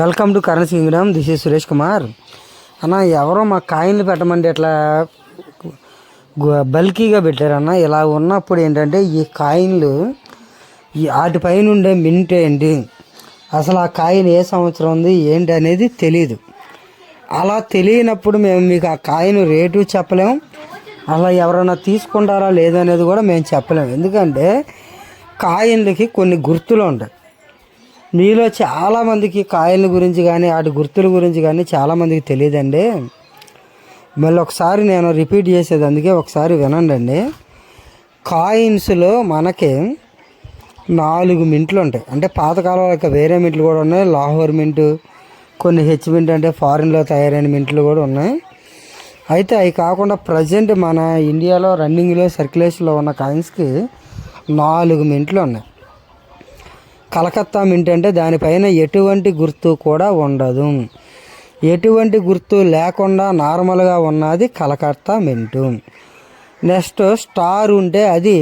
Welcome to currency kingdom this is Suresh Kumar. అన్న ఎవరో మా కాయిన్లు పెట్టమంటే ఇట్లా బల్కీగా పెట్టారన్న ఇలా ఉన్నప్పుడు ఏంటంటే ఈ కాయిన్లు ఈ వాటిపైన ఉండే మింట్ ఏంటి అసలు ఆ కాయిన్ ఏ సంవత్సరం ఉంది ఏంటి అనేది తెలియదు అలా తెలియనప్పుడు మేము మీకు ఆ కాయిన్ రేటు చెప్పలేము అలా ఎవరైనా తీసుకుంటారా లేదనేది కూడా మేము చెప్పలేము ఎందుకంటే కాయిన్లకి కొన్ని గుర్తులు ఉంటాయి. మీలో చాలామందికి కాయల గురించి కానీ వాటి గుర్తుల గురించి కానీ చాలామందికి తెలియదండి. మళ్ళీ ఒకసారి నేను రిపీట్ చేసేది అందుకే ఒకసారి వినండి అండి. కాయిన్స్లో మనకి నాలుగు మింట్లు ఉంటాయి. అంటే పాతకాలం యొక్క వేరే మింట్లు కూడా ఉన్నాయి. లాహోర్ మింటు కొన్ని హెచ్ మింట్ అంటే ఫారిన్లో తయారైన మింట్లు కూడా ఉన్నాయి. అయితే అవి కాకుండా ప్రజెంట్ మన ఇండియాలో రన్నింగ్లో సర్క్యులేషన్లో ఉన్న కాయిన్స్కి నాలుగు మింట్లు ఉన్నాయి. కలకత్తా మింట్ అంటే దానిపైన ఎటువంటి గుర్తు కూడా ఉండదు. ఎటువంటి గుర్తు లేకుండా నార్మల్గా ఉన్నది కలకత్తా మింటు. నెక్స్ట్ స్టార్ ఉంటే అది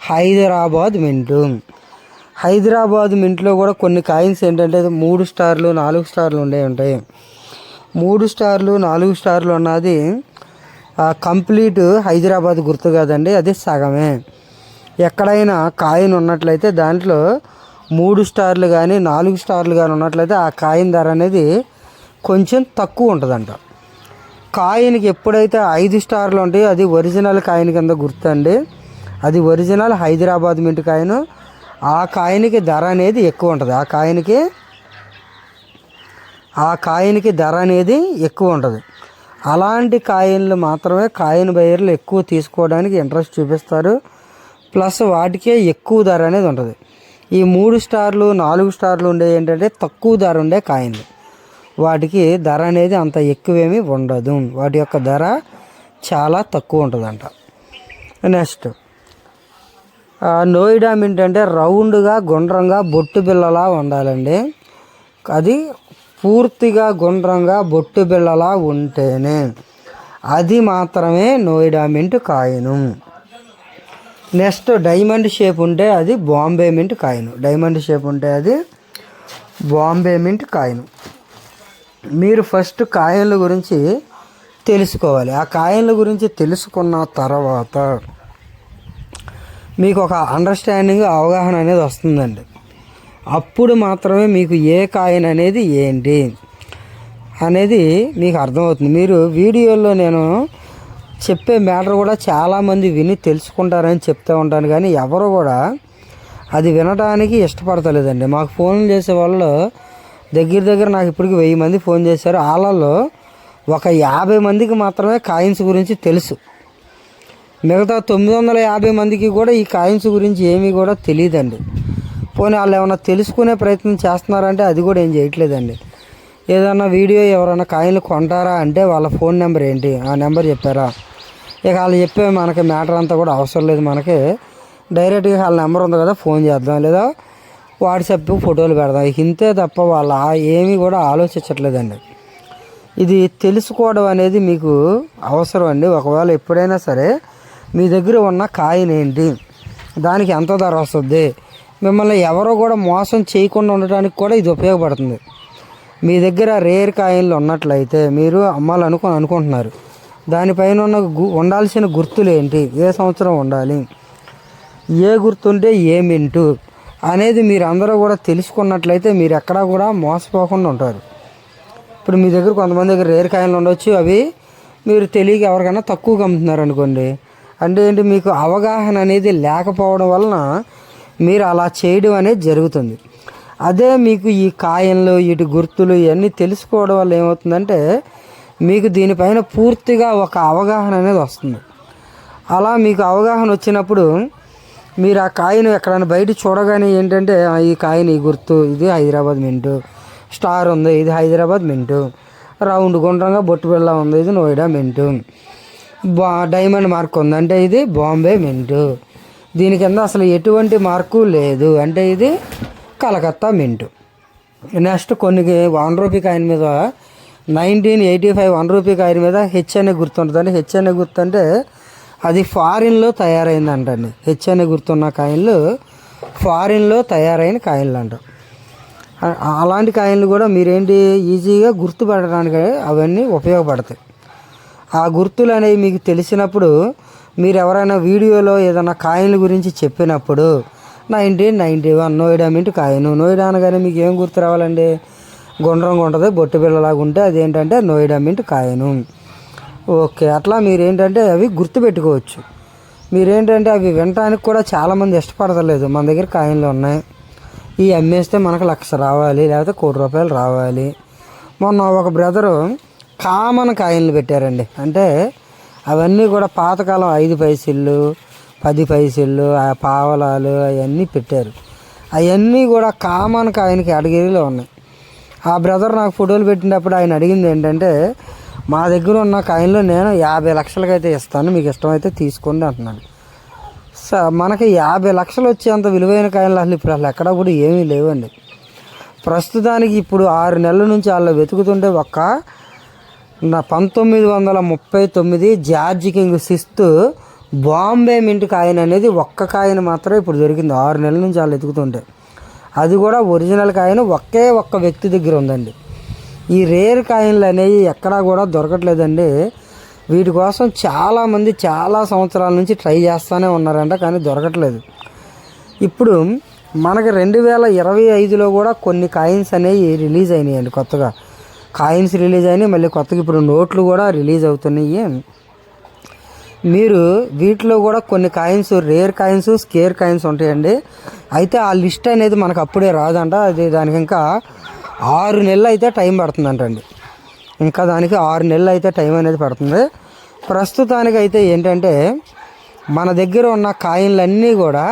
హైదరాబాద్ మింటు. హైదరాబాద్ మింట్లో కూడా కొన్ని కాయిన్స్ ఏంటంటే మూడు స్టార్లు నాలుగు స్టార్లు ఉండే ఉంటాయి. మూడు స్టార్లు నాలుగు స్టార్లు ఉన్నది కంప్లీట్ హైదరాబాద్ గుర్తు కాదండి అది సగమే. ఎక్కడైనా కాయిన్ ఉన్నట్లయితే దాంట్లో మూడు స్టార్లు కానీ నాలుగు స్టార్లు కానీ ఉన్నట్లయితే ఆ కాయిన్ ధర అనేది కొంచెం తక్కువ ఉంటుందంట. కాయిన్కి ఎప్పుడైతే ఐదు స్టార్లు ఉంటాయో అది ఒరిజినల్ కాయిన్ కింద గుర్తండి. అది ఒరిజినల్ హైదరాబాద్ మింట్ కాయిన్. ఆ కాయిన్కి ధర అనేది ఎక్కువ ఉంటుంది. ఆ కాయిన్కి ఆ కాయిన్కి ధర అనేది ఎక్కువ ఉంటుంది. అలాంటి కాయిన్లు మాత్రమే కాయిన్ బయర్లు ఎక్కువ తీసుకోవడానికి ఇంట్రెస్ట్ చూపిస్తారు. ప్లస్ వాటికే ఎక్కువ ధర అనేది ఉంటుంది. ఈ మూడు స్టార్లు నాలుగు స్టార్లు ఉండే ఏంటంటే తక్కువ ధర ఉండే కాయిన్లు వాటికి ధర అనేది అంత ఎక్కువేమీ ఉండదు. వాటి యొక్క ధర చాలా తక్కువ ఉంటుందంట. నెక్స్ట్. నోయిడామ్ నోయిడా రౌండ్గా గుండ్రంగా బొట్టు బిల్లలా ఉండాలండి. అది పూర్తిగా గుండ్రంగా బొట్టు బిల్లలా ఉంటేనే అది మాత్రమే నోయిడా మింట్ కాయను. నెక్స్ట్ డైమండ్ షేప్ ఉంటే అది Bombay mint coin. Diamond shape ఉంటే అది బాంబే మింట్ కాయిన్. మీరు ఫస్ట్ కాయిన్ల గురించి తెలుసుకోవాలి. ఆ కాయిన్ల గురించి తెలుసుకున్న తర్వాత మీకు ఒక అండర్స్టాండింగ్ అవగాహన అనేది వస్తుందండి. అప్పుడు మాత్రమే మీకు ఏ కాయిన్ అనేది ఏంటి అనేది మీకు అర్థమవుతుంది. మీరు వీడియోలో నేను చెప్పే మ్యాటర్ కూడా చాలామంది విని తెలుసుకుంటారని చెప్తూ ఉంటాను. కానీ ఎవరు కూడా అది వినడానికి ఇష్టపడతలేదండి. మాకు ఫోన్ చేసే వాళ్ళు దగ్గర దగ్గర నాకు ఇప్పటికి వెయ్యి మంది ఫోన్ చేశారు. వాళ్ళలో ఒక యాభై మందికి మాత్రమే కాయిన్స్ గురించి తెలుసు. మిగతా తొమ్మిది వందల యాభై మందికి కూడా ఈ కాయిన్స్ గురించి ఏమీ కూడా తెలియదండి. పోనీ వాళ్ళు ఏమైనా తెలుసుకునే ప్రయత్నం చేస్తున్నారంటే అది కూడా ఏం చేయట్లేదండి. ఏదైనా వీడియో ఎవరైనా కాయిన్లు కొంటారా అంటే వాళ్ళ ఫోన్ నెంబర్ ఏంటి? ఆ నెంబర్ చెప్పారా? ఇక వాళ్ళు చెప్పే మనకి మ్యాటర్ అంతా కూడా అవసరం లేదు మనకి. డైరెక్ట్గా వాళ్ళ నెంబర్ ఉంది కదా ఫోన్ చేద్దాం. లేదా వాట్సాప్ ఫోటోలు పెడదాం. ఇంతే తప్ప వాళ్ళ ఏమీ కూడా ఆలోచించట్లేదండి. ఇది తెలుసుకోవడం అనేది మీకు అవసరం అండి. ఒకవేళ ఎప్పుడైనా సరే మీ దగ్గర ఉన్న కాయిన్ ఏంటి? దానికి ఎంత ధర వస్తుంది? మిమ్మల్ని ఎవరో కూడా మోసం చేయకుండా ఉండటానికి కూడా ఇది ఉపయోగపడుతుంది. మీ దగ్గర రేర్ కాయిన్లు ఉన్నట్లయితే మీరు అమ్మాలనుకుని అనుకుంటున్నారు. దానిపైన ఉన్న గు ఉండాల్సిన గుర్తులు ఏంటి ఏ సంవత్సరం ఉండాలి? ఏ గుర్తుంటే ఏ అనేది మీరు అందరూ కూడా తెలుసుకున్నట్లయితే మీరు ఎక్కడా కూడా మోసపోకుండా ఉంటారు. ఇప్పుడు మీ దగ్గర కొంతమంది దగ్గర రేర్ కాయలు ఉండొచ్చు. అవి మీరు తెలియక ఎవరికైనా తక్కువగా అమ్ముతున్నారు అనుకోండి. అంటే ఏంటి? మీకు అవగాహన అనేది లేకపోవడం వలన మీరు అలా చేయడం అనేది జరుగుతుంది. అదే మీకు ఈ కాయన్లు వీటి గుర్తులు ఇవన్నీ తెలుసుకోవడం వల్ల ఏమవుతుందంటే మీకు దీనిపైన పూర్తిగా ఒక అవగాహన అనేది వస్తుంది. అలా మీకు అవగాహన వచ్చినప్పుడు మీరు ఆ కాయను ఎక్కడైనా బయట చూడగానే ఏంటంటే ఈ కాయని ఈ గుర్తు ఇది హైదరాబాద్ మింటు స్టార్ ఉంది ఇది హైదరాబాద్ మింటు రౌండ్ గుండ్రంగా బొట్టు బిళ్ళ ఉంది ఇది నోయిడా మింటు బా డైమండ్ మార్క్ ఉంది అంటే ఇది బాంబే మింటు. దీని కింద అసలు ఎటువంటి మార్కు లేదు అంటే ఇది కలకత్తా మింటు. నెక్స్ట్ కొన్ని వన్ రూపీ కాయిన్ మీద nineteen eighty five one rupee coin మీద హెచ్ అనే గుర్తుంటుందండి. హెచ్ అనే గుర్తు అంటే అది ఫారిన్లో తయారైందంటండి. హెచ్ అనే గుర్తున్న కాయిన్లు ఫారిన్లో తయారైన కాయిన్లు అంటారు అలాంటి కాయిన్లు కూడా మీరేంటి ఈజీగా గుర్తుపడడానికి అవన్నీ ఉపయోగపడతాయి. ఆ గుర్తులు అనేవి మీకు తెలిసినప్పుడు మీరు ఎవరైనా వీడియోలో ఏదైనా కాయిన్ల గురించి చెప్పినప్పుడు nineteen ninety one Noida mint coin. Noida అనగానే మీకు ఏం గుర్తు రావాలండి? గుండ్రంగా ఉంటుంది బొట్టు పిల్లలాగా ఉంటే అదేంటంటే నోయిడా మింట్ కాయిన్. ఓకే అట్లా మీరేంటంటే అవి గుర్తుపెట్టుకోవచ్చు. మీరేంటంటే అవి వినటానికి కూడా చాలామంది ఇష్టపడతలేదు మన దగ్గర కాయిన్లు ఉన్నాయి. ఈ అమ్మేస్తే మనకు లక్ష రావాలి లేకపోతే కోటి రూపాయలు రావాలి. మొన్న ఒక బ్రదరు కామన్ కాయిన్లు పెట్టారండి. అంటే అవన్నీ కూడా పాతకాలం ఐదు పైసలు పది పైసలు ఆ పావలాలు అవన్నీ పెట్టారు. అవన్నీ కూడా కామన్ కాయిన్ అడిగిరిలో ఉన్నాయి. ఆ బ్రదర్ నాకు ఫోటోలు పెట్టినప్పుడు ఆయన అడిగింది ఏంటంటే మా దగ్గర ఉన్న కాయిన్లో నేను యాభై లక్షలకైతే ఇస్తాను మీకు ఇష్టమైతే తీసుకోండి అంటున్నాడు. స మనకి యాభై లక్షలు వచ్చేంత విలువైన కాయిన్లు అసలు ఇప్పుడు అసలు ఎక్కడ కూడా ఏమీ లేవండి. ప్రస్తుతానికి ఇప్పుడు ఆరు నెలల నుంచి వాళ్ళు వెతుకుతుంటే ఒక్క నా పంతొమ్మిది వందల ముప్పై తొమ్మిది George King sixth Bombay mint coin అనేది ఒక్క కాయిన్ మాత్రమే ఇప్పుడు దొరికింది ఆరు నెలల నుంచి వాళ్ళు వెతుకుతుంటే. అది కూడా ఒరిజినల్ కాయిన్ ఒకే ఒక్క వ్యక్తి దగ్గర ఉందండి. ఈ రేర్ కాయిన్లు అనేవి ఎక్కడా కూడా దొరకట్లేదండి. వీటి కోసం చాలామంది చాలా సంవత్సరాల నుంచి ట్రై చేస్తూనే ఉన్నారంట కానీ దొరకట్లేదు. ఇప్పుడు మనకి రెండు వేల ఇరవై ఐదులో కూడా కొన్ని కాయిన్స్ అనేవి రిలీజ్ అయినాయండి కొత్తగా. కాయిన్స్ రిలీజ్ అయినాయి మళ్ళీ కొత్తగా ఇప్పుడు నోట్లు కూడా రిలీజ్ అవుతున్నాయి. మీరు వీటిలో కూడా కొన్ని coins rare coins scarce coins ఉంటాయండి. అయితే ఆ లిస్ట్ అనేది మనకు అప్పుడే రాదంట. అది దానికి ఇంకా ఆరు నెలలు అయితే టైం పడుతుందంటండి. ఇంకా దానికి ఆరు నెలలు అయితే టైం అనేది పడుతుంది. ప్రస్తుతానికి అయితే ఏంటంటే మన దగ్గర ఉన్న కాయిన్లన్నీ కూడా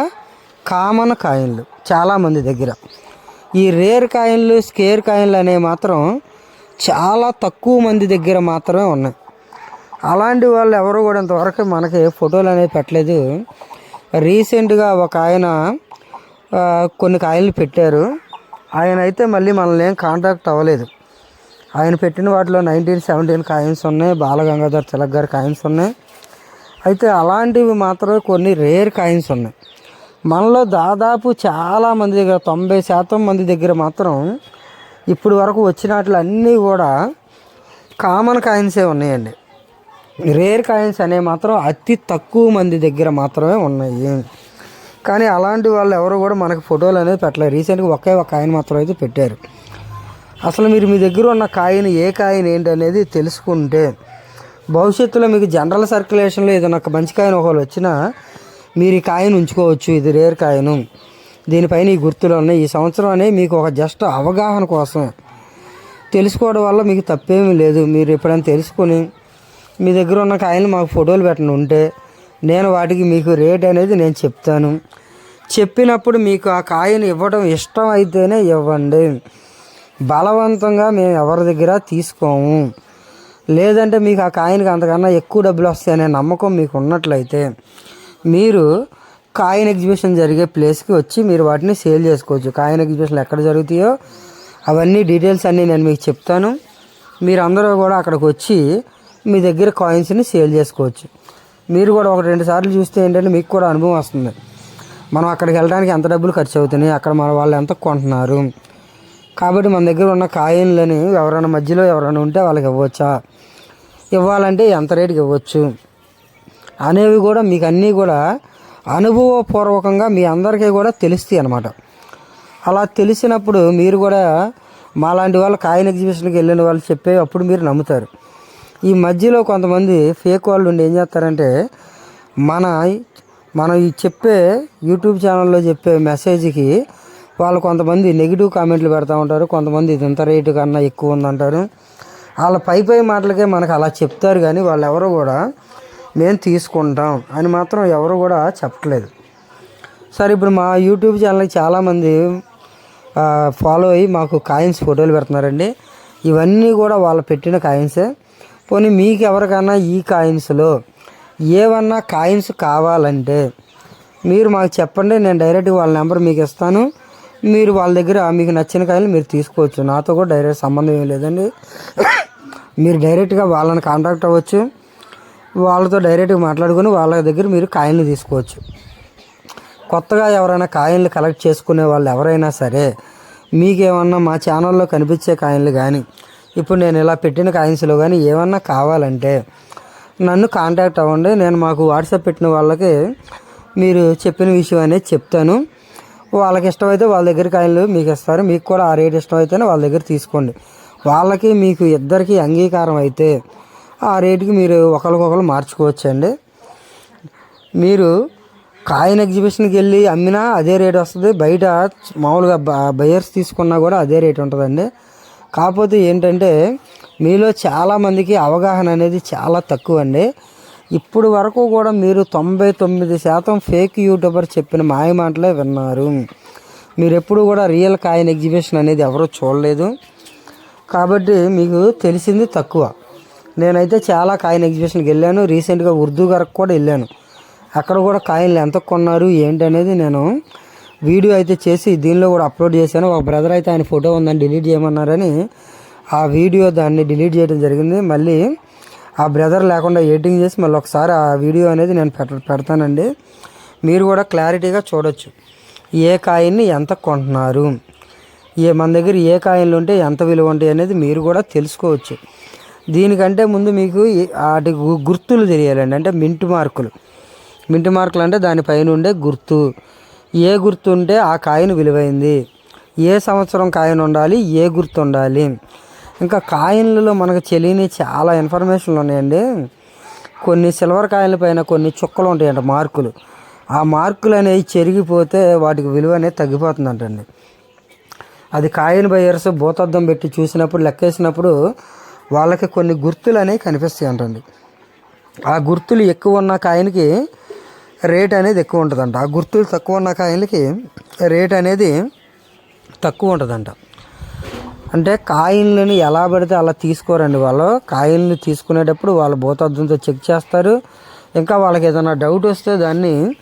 కామన్ కాయిన్లు చాలామంది దగ్గర. ఈ రేర్ కాయిన్లు స్కేర్ కాయిన్లు అనేవి మాత్రం చాలా తక్కువ మంది దగ్గర మాత్రమే ఉన్నాయి. అలాంటి వాళ్ళు ఎవరు కూడా ఇంతవరకు మనకి ఫోటోలు అనేవి పెట్టలేదు. రీసెంట్గా ఒక ఆయన కొన్ని కాయలు పెట్టారు. ఆయన అయితే మళ్ళీ మనల్ని ఏం కాంటాక్ట్ అవ్వలేదు. ఆయన పెట్టిన వాటిలో నైన్టీన్ సెవెంటీన్ కాయిన్స్ ఉన్నాయి. బాలగంగాధర్ తిలక్ గారి కాయిన్స్ ఉన్నాయి. అయితే అలాంటివి మాత్రమే కొన్ని రేర్ కాయిన్స్ ఉన్నాయి. మనలో దాదాపు చాలా మంది దగ్గర తొంభై శాతం మంది దగ్గర మాత్రం ఇప్పుడు వరకు వచ్చినట్లు అన్నీ కూడా కామన్ కాయిన్సే ఉన్నాయండి. రేర్ కాయిన్స్ అనేవి మాత్రం అతి తక్కువ మంది దగ్గర మాత్రమే ఉన్నాయి. కానీ అలాంటి వాళ్ళు ఎవరు కూడా మనకు ఫోటోలు అనేది పెట్టలేదు. రీసెంట్గా ఒకే ఒక కాయిన్ మాత్రం అయితే పెట్టారు. అసలు మీరు మీ దగ్గర ఉన్న కాయిన్ ఏ కాయిన్ ఏంటి అనేది తెలుసుకుంటే భవిష్యత్తులో మీకు జనరల్ సర్క్యులేషన్లో ఏదైనా ఒక మంచి కాయిన్ ఒకవేళ వచ్చినా మీరు ఈ కాయిన్ ఉంచుకోవచ్చు. ఇది రేర్ కాయిను. దీనిపైన ఈ గుర్తులు ఉన్నాయి. ఈ సంవత్సరం అనే మీకు ఒక జస్ట్ అవగాహన కోసం తెలుసుకోవడం వల్ల మీకు తప్పేమీ లేదు. మీరు ఎప్పుడైనా తెలుసుకొని మీ దగ్గర ఉన్న కాయలు మాకు ఫోటోలు పెట్టండి ఉంటే నేను వాటికి మీకు రేట్ అనేది నేను చెప్తాను. చెప్పినప్పుడు మీకు ఆ కాయను ఇవ్వడం ఇష్టం అయితేనే ఇవ్వండి. బలవంతంగా మేము ఎవరి దగ్గర తీసుకోము. లేదంటే మీకు ఆ కాయిన్కి అంతకన్నా ఎక్కువ డబ్బులు వస్తాయనే నమ్మకం మీకు ఉన్నట్లయితే మీరు కాయిన్ ఎగ్జిబిషన్ జరిగే ప్లేస్కి వచ్చి మీరు వాటిని సేల్ చేసుకోవచ్చు. కాయిన్ ఎగ్జిబిషన్ ఎక్కడ జరుగుతాయో అవన్నీ డీటెయిల్స్ అన్నీ నేను మీకు చెప్తాను. మీరు అందరూ కూడా అక్కడికి వచ్చి మీ దగ్గర కాయిన్స్ని సేల్ చేసుకోవచ్చు. మీరు కూడా ఒక రెండు సార్లు చూస్తే ఏంటంటే మీకు కూడా అనుభవం వస్తుంది. మనం అక్కడికి వెళ్ళడానికి ఎంత డబ్బులు ఖర్చు అవుతున్నాయి అక్కడ మన వాళ్ళు ఎంత కొంటున్నారు. కాబట్టి మన దగ్గర ఉన్న కాయిన్లని ఎవరైనా మధ్యలో ఎవరైనా ఉంటే వాళ్ళకి ఇవ్వచ్చా? ఇవ్వాలంటే ఎంత రేటుకి ఇవ్వచ్చు? అనేవి కూడా మీకు అన్నీ కూడా అనుభవపూర్వకంగా మీ అందరికీ కూడా తెలుస్తాయి అన్నమాట. అలా తెలిసినప్పుడు మీరు కూడా మాలాంటి వాళ్ళు కాయిన్ ఎగ్జిబిషన్కి వెళ్ళిన వాళ్ళు చెప్పే అప్పుడు మీరు నమ్ముతారు. ఈ మధ్యలో కొంతమంది ఫేక్ వాళ్ళు ఉండి ఏం చేస్తారంటే మన మనం ఈ చెప్పే యూట్యూబ్ ఛానల్లో చెప్పే మెసేజ్కి వాళ్ళు కొంతమంది నెగిటివ్ కామెంట్లు పెడతా ఉంటారు కొంతమంది ఇది ఇంత రేటు కన్నా ఎక్కువ ఉందంటారు. వాళ్ళ పై పై మాటలకే మనకు అలా చెప్తారు కానీ వాళ్ళు ఎవరు కూడా మేము తీసుకుంటాం అని మాత్రం ఎవరు కూడా చెప్పట్లేదు. సరే ఇప్పుడు మా యూట్యూబ్ ఛానల్కి చాలామంది ఫాలో అయ్యి మాకు కాయిన్స్ ఫోటోలు పెడుతున్నారండి. ఇవన్నీ కూడా వాళ్ళు పెట్టిన కాయిన్సే. పోనీ మీకు ఎవరికైనా ఈ కాయిన్స్లో ఏమన్నా కాయిన్స్ కావాలంటే మీరు మాకు చెప్పండి నేను డైరెక్ట్గా వాళ్ళ నెంబర్ మీకు ఇస్తాను. మీరు వాళ్ళ దగ్గర మీకు నచ్చిన కాయలు మీరు తీసుకోవచ్చు. నాతో కూడా డైరెక్ట్ సంబంధం ఏం లేదండి. మీరు డైరెక్ట్గా వాళ్ళని కాంటాక్ట్ అవ్వచ్చు. వాళ్ళతో డైరెక్ట్గా మాట్లాడుకొని వాళ్ళ దగ్గర మీరు కాయిన్లు తీసుకోవచ్చు. కొత్తగా ఎవరైనా కాయిన్లు కలెక్ట్ చేసుకునే వాళ్ళు ఎవరైనా సరే మీకేమన్నా మా ఛానల్లో కనిపించే కాయిన్లు కానీ ఇప్పుడు నేను ఇలా పెట్టిన కాయిన్స్లో కానీ ఏమన్నా కావాలంటే నన్ను కాంటాక్ట్ అవ్వండి. నేను మాకు వాట్సాప్ పెట్టిన వాళ్ళకి మీరు చెప్పిన విషయం అనేది చెప్తాను. వాళ్ళకి ఇష్టమైతే వాళ్ళ దగ్గర కాయిన్లు మీకు ఇస్తారు. మీకు కూడా ఆ రేట్ ఇష్టమైతేనే వాళ్ళ దగ్గర తీసుకోండి. వాళ్ళకి మీకు ఇద్దరికి అంగీకారం అయితే ఆ రేటుకి మీరు ఒకరికొకరు మార్చుకోవచ్చండి. మీరు కాయిన్ ఎగ్జిబిషన్కి వెళ్ళి అమ్మినా అదే రేట్ వస్తుంది. బయట మామూలుగా బయర్స్ తీసుకున్నా కూడా అదే రేట్ ఉంటుందండి. కాకపోతే ఏంటంటే మీలో చాలామందికి అవగాహన అనేది చాలా తక్కువ అండి ఇప్పుడు వరకు కూడా మీరు తొంభై తొమ్మిది శాతం ఫేక్ యూట్యూబర్ చెప్పిన మాయ మాటలే విన్నారు. మీరు ఎప్పుడు కూడా రియల్ కాయిన్ ఎగ్జిబిషన్ అనేది ఎవరూ చూడలేదు. కాబట్టి మీకు తెలిసింది తక్కువ. నేనైతే చాలా కాయిన్ ఎగ్జిబిషన్కి వెళ్ళాను. రీసెంట్గా ఉర్దూ గారికి కూడా వెళ్ళాను. అక్కడ కూడా కాయిన్లు ఎంత కొన్నారు ఏంటనేది నేను వీడియో అయితే చేసి దీనిలో కూడా అప్లోడ్ చేశాను. ఒక బ్రదర్ అయితే ఆయన ఫోటో ఉందని డిలీట్ చేయమన్నారని ఆ వీడియో దాన్ని డిలీట్ చేయడం జరిగింది. మళ్ళీ ఆ బ్రదర్ లేకుండా ఎడిటింగ్ చేసి మళ్ళీ ఒకసారి ఆ వీడియో అనేది నేను పెట్ట పెడతానండి. మీరు కూడా క్లారిటీగా చూడొచ్చు. ఏ కాయిన్ని ఎంత కొంటున్నారు? ఏ మన దగ్గర ఏ కాయిన్లు ఉంటే ఎంత విలువ ఉంటాయి అనేది మీరు కూడా తెలుసుకోవచ్చు. దీనికంటే ముందు మీకు వాటి గుర్తులు తెలియాలండి. అంటే మింట్ మార్కులు. మింట్ మార్కులు అంటే దానిపైన ఉండే గుర్తు. ఏ గుర్తు ఉంటే ఆ కాయిన్ విలువైంది. ఏ సంవత్సరం కాయిన్ ఉండాలి ఏ గుర్తు ఉండాలి ఇంకా కాయిన్లలో మనకు తెలియని చాలా ఇన్ఫర్మేషన్లు ఉన్నాయండి. కొన్ని సిల్వర్ కాయిన్ల పైన కొన్ని చుక్కలు ఉంటాయంట మార్కులు. ఆ మార్కులు అనేవి చెరిగిపోతే వాటికి విలువ అనేది తగ్గిపోతుందంటండి. అది కాయిన్ బయర్స్ భూతద్దం పెట్టి చూసినప్పుడు లెక్కేసినప్పుడు వాళ్ళకి కొన్ని గుర్తులు అనేవి కనిపిస్తాయి అంటండి ఆ గుర్తులు ఎక్కువ ఉన్న కాయిన్కి రేట్ అనేది ఎక్కువ ఉంటుందంట. ఆ గుర్తులు తక్కువ ఉన్న కాయలకి రేట్ అనేది తక్కువ ఉంటుందంట. అంటే కాయిన్లని ఎలా పడితే అలా తీసుకోరండి వాళ్ళు. కాయిన్లు తీసుకునేటప్పుడు వాళ్ళ భూతద్దంతో చెక్ చేస్తారు. ఇంకా వాళ్ళకి ఏదైనా డౌట్ వస్తే దాన్ని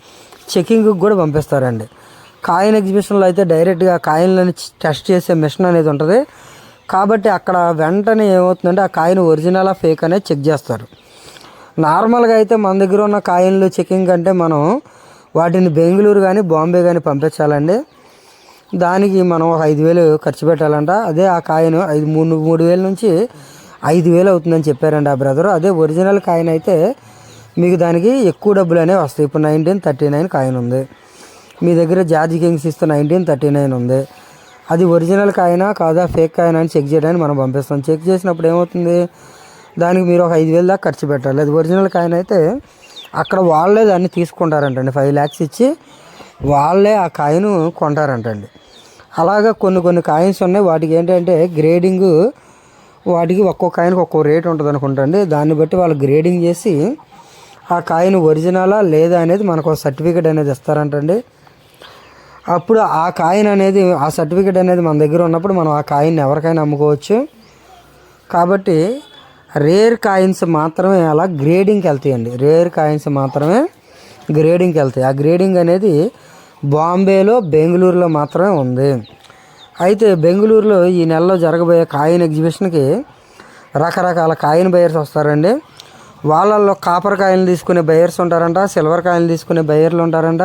చెకింగ్కి కూడా పంపిస్తారండి. కాయిన్ ఎగ్జిబిషన్లో అయితే డైరెక్ట్గా కాయిన్లని టెస్ట్ చేసే మిషన్ అనేది ఉంటుంది. కాబట్టి అక్కడ వెంటనే ఏమవుతుందంటే ఆ కాయిన్ ఒరిజినలా ఫేక్ అనేది చెక్ చేస్తారు. నార్మల్గా అయితే మన దగ్గర ఉన్న కాయిన్లు చెకింగ్ కంటే మనం వాటిని బెంగళూరు కానీ బాంబే కానీ పంపించాలండి. దానికి మనం ఒక ఐదు వేలు ఖర్చు పెట్టాలంట. అదే ఆ కాయిన్ ఐదు మూడు మూడు వేల నుంచి ఐదు వేలు అవుతుందని చెప్పారండి ఆ బ్రదర్. అదే ఒరిజినల్ కాయిన్ అయితే మీకు దానికి ఎక్కువ డబ్బులు అనేవి వస్తాయి. ఇప్పుడు నైన్టీన్ థర్టీ నైన్ కాయిన్ ఉంది. మీ దగ్గర జార్జ్ కింగ్స్ ఇస్తే నైన్టీన్ థర్టీ నైన్ ఉంది. అది ఒరిజినల్ కాయినా కాదా ఫేక్ కాయినా అని చెక్ చేయడానికి మనం పంపిస్తాం. చెక్ చేసినప్పుడు ఏమవుతుంది? దానికి మీరు ఒక ఐదు వేలు దాకా ఖర్చు పెట్టాలి. అది ఒరిజినల్ కాయిన్ అయితే అక్కడ వాళ్ళే దాన్ని తీసుకుంటారంటండి. ఫైవ్ ల్యాక్స్ ఇచ్చి వాళ్ళే ఆ కాయిన్ కొంటారంటండి. అలాగా కొన్ని కొన్ని కాయిన్స్ ఉన్నాయి. వాటికి ఏంటంటే గ్రేడింగ్ వాటికి ఒక్కో కాయిన్కి ఒక్కో రేట్ ఉంటుంది అనుకుంటండి. దాన్ని బట్టి వాళ్ళు గ్రేడింగ్ చేసి ఆ కాయిన్ ఒరిజినలా లేదా అనేది మనకు సర్టిఫికేట్ అనేది ఇస్తారంటండి. అప్పుడు ఆ కాయిన్ అనేది ఆ సర్టిఫికేట్ అనేది మన దగ్గర ఉన్నప్పుడు మనం ఆ కాయిన్ ఎవరికైనా అమ్ముకోవచ్చు. కాబట్టి రేర్ కాయిన్స్ మాత్రమే అలా గ్రేడింగ్కి వెళ్తాయండి. రేర్ కాయిన్స్ మాత్రమే గ్రేడింగ్కి వెళ్తాయి. ఆ గ్రేడింగ్ అనేది బాంబేలో బెంగళూరులో మాత్రమే ఉంది. అయితే బెంగళూరులో ఈ నెలలో జరగబోయే కాయిన్ ఎగ్జిబిషన్కి రకరకాల కాయిన్ బయర్స్ వస్తారండి. వాళ్ళల్లో కాపర్ కాయిన్లు తీసుకునే బయర్స్ ఉంటారంట సిల్వర్ కాయిన్లు తీసుకునే బయర్లు ఉంటారంట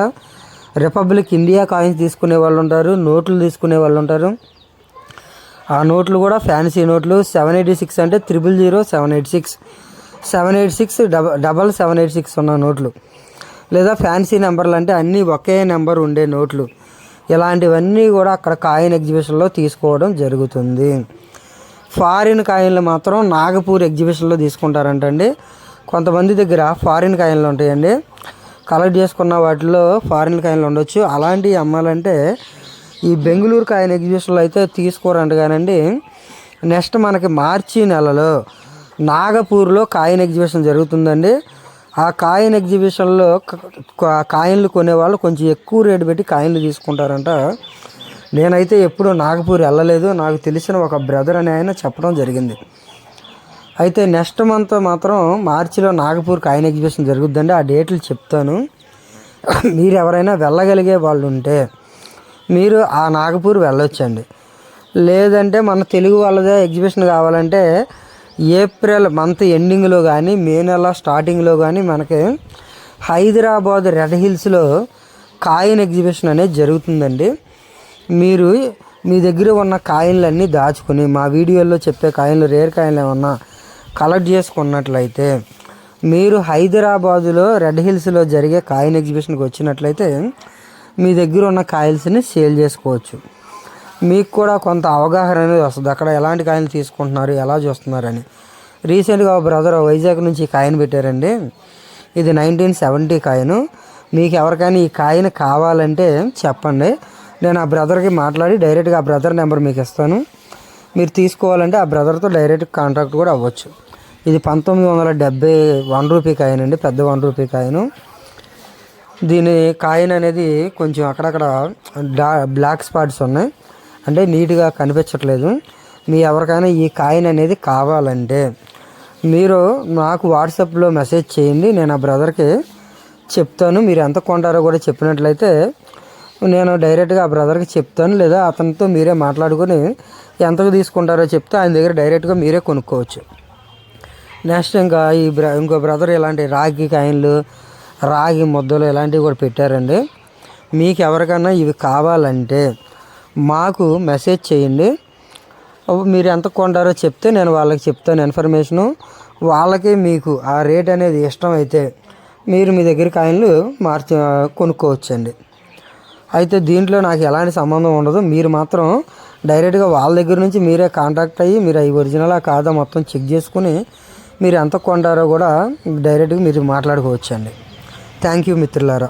రిపబ్లిక్ ఇండియా కాయిన్స్ తీసుకునే వాళ్ళు ఉంటారు నోట్లు తీసుకునే వాళ్ళు ఉంటారు. ఆ నోట్లు కూడా ఫ్యాన్సీ నోట్లు. సెవెన్ ఎయిటీ సిక్స్ అంటే triple zero seven eight six. Seven eight six double double seven eight six ఉన్న నోట్లు. లేదా ఫ్యాన్సీ నెంబర్లు అంటే అన్నీ ఒకే నెంబర్ ఉండే నోట్లు. ఇలాంటివన్నీ కూడా అక్కడ కాయిన్ ఎగ్జిబిషన్లో తీసుకోవడం జరుగుతుంది. ఫారిన్ కాయిన్లు మాత్రం నాగపూర్ ఎగ్జిబిషన్లో తీసుకుంటారంటండి. కొంతమంది దగ్గర ఫారిన్ కాయిన్లు ఉంటాయండి. కలెక్ట్ చేసుకున్న వాటిలో ఫారిన్ కాయిన్లు ఉండొచ్చు. అలాంటివి అమ్మాలంటే ఈ బెంగళూరు కాయిన్ ఎగ్జిబిషన్లో అయితే తీసుకోరంట కానండి. నెక్స్ట్ మనకి మార్చి నెలలో నాగపూర్లో కాయిన్ ఎగ్జిబిషన్ జరుగుతుందండి. ఆ కాయిన్ ఎగ్జిబిషన్లో కాయిన్లు కొనేవాళ్ళు కొంచెం ఎక్కువ రేటు పెట్టి కాయిన్లు తీసుకుంటారంట. నేనైతే ఎప్పుడు నాగపూర్ వెళ్ళలేదు. నాకు తెలిసిన ఒక బ్రదర్ అని ఆయన చెప్పడం జరిగింది. అయితే నెక్స్ట్ మంత్ మాత్రం మార్చిలో నాగపూర్ కాయిన్ ఎగ్జిబిషన్ జరుగుద్దండి. ఆ డేట్లు చెప్తాను. మీరు ఎవరైనా వెళ్ళగలిగే వాళ్ళు ఉంటే మీరు ఆ నాగపూర్ వెళ్ళొచ్చండి. లేదంటే మన తెలుగు వాళ్ళదే ఎగ్జిబిషన్ కావాలంటే ఏప్రిల్ మంత్ ఎండింగ్లో కానీ మే నెల స్టార్టింగ్లో కానీ మనకి హైదరాబాద్ రెడ్ హిల్స్లో కాయిన్ ఎగ్జిబిషన్ అనేది జరుగుతుందండి. మీరు మీ దగ్గర ఉన్న కాయిన్లన్నీ దాచుకుని మా వీడియోలో చెప్పే కాయిన్లు రేర్ కాయిన్లు ఏమన్నా కలెక్ట్ చేసుకున్నట్లయితే మీరు హైదరాబాదులో రెడ్ హిల్స్లో జరిగే కాయిన్ ఎగ్జిబిషన్కి వచ్చినట్లయితే మీ దగ్గర ఉన్న కాయిల్స్ని సేల్ చేసుకోవచ్చు. మీకు కూడా కొంత అవగాహన అనేది వస్తుంది. అక్కడ ఎలాంటి కాయిన్లు తీసుకుంటున్నారు ఎలా చూస్తున్నారని. రీసెంట్గా బ్రదర్ వైజాగ్ నుంచి ఈ కాయిన్ పెట్టారండి. ఇది నైన్టీన్ సెవెంటీ కాయిన్. మీకు ఎవరికైనా ఈ కాయిన్ కావాలంటే చెప్పండి. నేను ఆ బ్రదర్కి మాట్లాడి డైరెక్ట్గా ఆ బ్రదర్ నెంబర్ మీకు ఇస్తాను. మీరు తీసుకోవాలంటే ఆ బ్రదర్తో డైరెక్ట్ కాంటాక్ట్ కూడా అవ్వచ్చు. ఇది పంతొమ్మిది వందల డెబ్బై వన్ రూపీ కాయిన్ అండి. పెద్ద వన్ రూపీ కాయిన్. దీని కాయిన్ అనేది కొంచెం అక్కడక్కడ డా బ్లాక్ స్పాట్స్ ఉన్నాయి. అంటే నీట్గా కనిపించట్లేదు. మీ ఎవరికైనా ఈ కాయిన్ అనేది కావాలంటే మీరు నాకు వాట్సాప్లో మెసేజ్ చేయండి. నేను ఆ బ్రదర్కి చెప్తాను. మీరు ఎంత కొంటారో కూడా చెప్పినట్లయితే నేను డైరెక్ట్గా ఆ బ్రదర్కి చెప్తాను. లేదా అతనితో మీరే మాట్లాడుకొని ఎంతకు తీసుకుంటారో చెప్తే ఆయన దగ్గర డైరెక్ట్గా మీరే కొనుక్కోవచ్చు. నెక్స్ట్ ఇంకా ఈ బ్ర ఇంకో బ్రదర్ ఇలాంటి రాగి కాయిన్లు రాగి ముద్దలు ఇలాంటివి కూడా పెట్టారండి. మీకు ఎవరికైనా ఇవి కావాలంటే మాకు మెసేజ్ చేయండి. మీరు ఎంత కొంటారో చెప్తే నేను వాళ్ళకి చెప్తాను ఇన్ఫర్మేషను. వాళ్ళకి మీకు ఆ రేట్ అనేది ఇష్టం అయితే మీరు మీ దగ్గర కాయిన్లు మార్చి కొనుక్కోవచ్చండి. అయితే దీంట్లో నాకు ఎలాంటి సంబంధం ఉండదు. మీరు మాత్రం డైరెక్ట్గా వాళ్ళ దగ్గర నుంచి మీరే కాంటాక్ట్ అయ్యి మీరు అవి ఒరిజినలా కాదా మొత్తం చెక్ చేసుకుని మీరు ఎంత కొంటారో కూడా డైరెక్ట్గా మీరు మాట్లాడుకోవచ్చండి. థ్యాంక్ యూ మిత్రులారా.